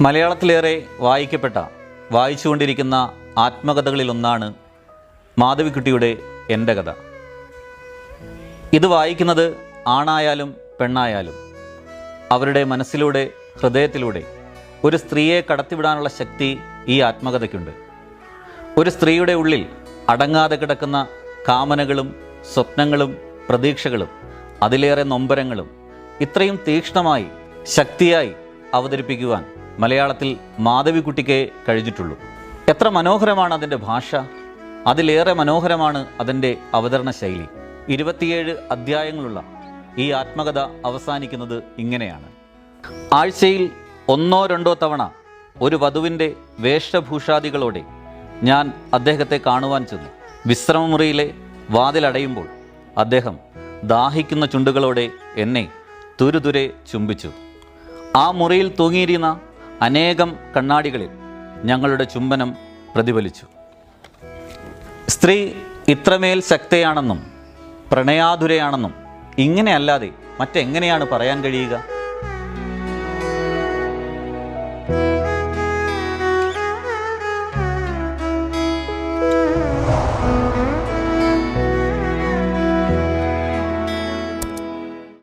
മലയാളത്തിലേറെ വായിക്കപ്പെട്ട വായിച്ചുകൊണ്ടിരിക്കുന്ന ആത്മകഥകളിലൊന്നാണ് മാധവിക്കുട്ടിയുടെ എന്റെ കഥ. ഇത് വായിക്കുന്നത് ആണായാലും പെണ്ണായാലും അവരുടെ മനസ്സിലൂടെ ഹൃദയത്തിലൂടെ ഒരു സ്ത്രീയെ കടത്തിവിടാനുള്ള ശക്തി ഈ ആത്മകഥയ്ക്കുണ്ട്. ഒരു സ്ത്രീയുടെ ഉള്ളിൽ അടങ്ങാതെ കിടക്കുന്ന കാമനകളും സ്വപ്നങ്ങളും പ്രതീക്ഷകളും അതിലേറെ നൊമ്പരങ്ങളും ഇത്രയും തീക്ഷ്ണമായി ശക്തിയായി അവതരിപ്പിക്കുവാൻ മലയാളത്തിൽ മാധവിക്കുട്ടിക്കേ കഴിഞ്ഞിട്ടുള്ളൂ. എത്ര മനോഹരമാണ് അതിന്റെ ഭാഷ. അതിലേറെ മനോഹരമാണ് അതിന്റെ അവതരണ ശൈലി. ഇരുപത്തിയേഴ് അധ്യായങ്ങളുള്ള ഈ ആത്മകഥ അവസാനിക്കുന്നത് ഇങ്ങനെയാണ്. ആഴ്ചയിൽ ഒന്നോ രണ്ടോ തവണ ഒരു വധുവിന്റെ വേഷഭൂഷാദികളോടെ ഞാൻ അദ്ദേഹത്തെ കാണുവാൻ ചെന്നു. വിശ്രമമുറിയിലെ വാതിലടയുമ്പോൾ അദ്ദേഹം ദാഹിക്കുന്ന ചുണ്ടുകളോടെ എന്നെ തുരുതുരെ ചുംബിച്ചു. ആ മുറിയിൽ തൂങ്ങിയിരുന്ന അനേകം കണ്ണാടികളിൽ ഞങ്ങളുടെ ചുംബനം പ്രതിഫലിച്ചു. സ്ത്രീ ഇത്രമേൽ ശക്തയാണെന്നും പ്രണയാതുരയാണെന്നും ഇങ്ങനെയല്ലാതെ മറ്റെങ്ങനെയാണ് പറയാൻ കഴിയുക?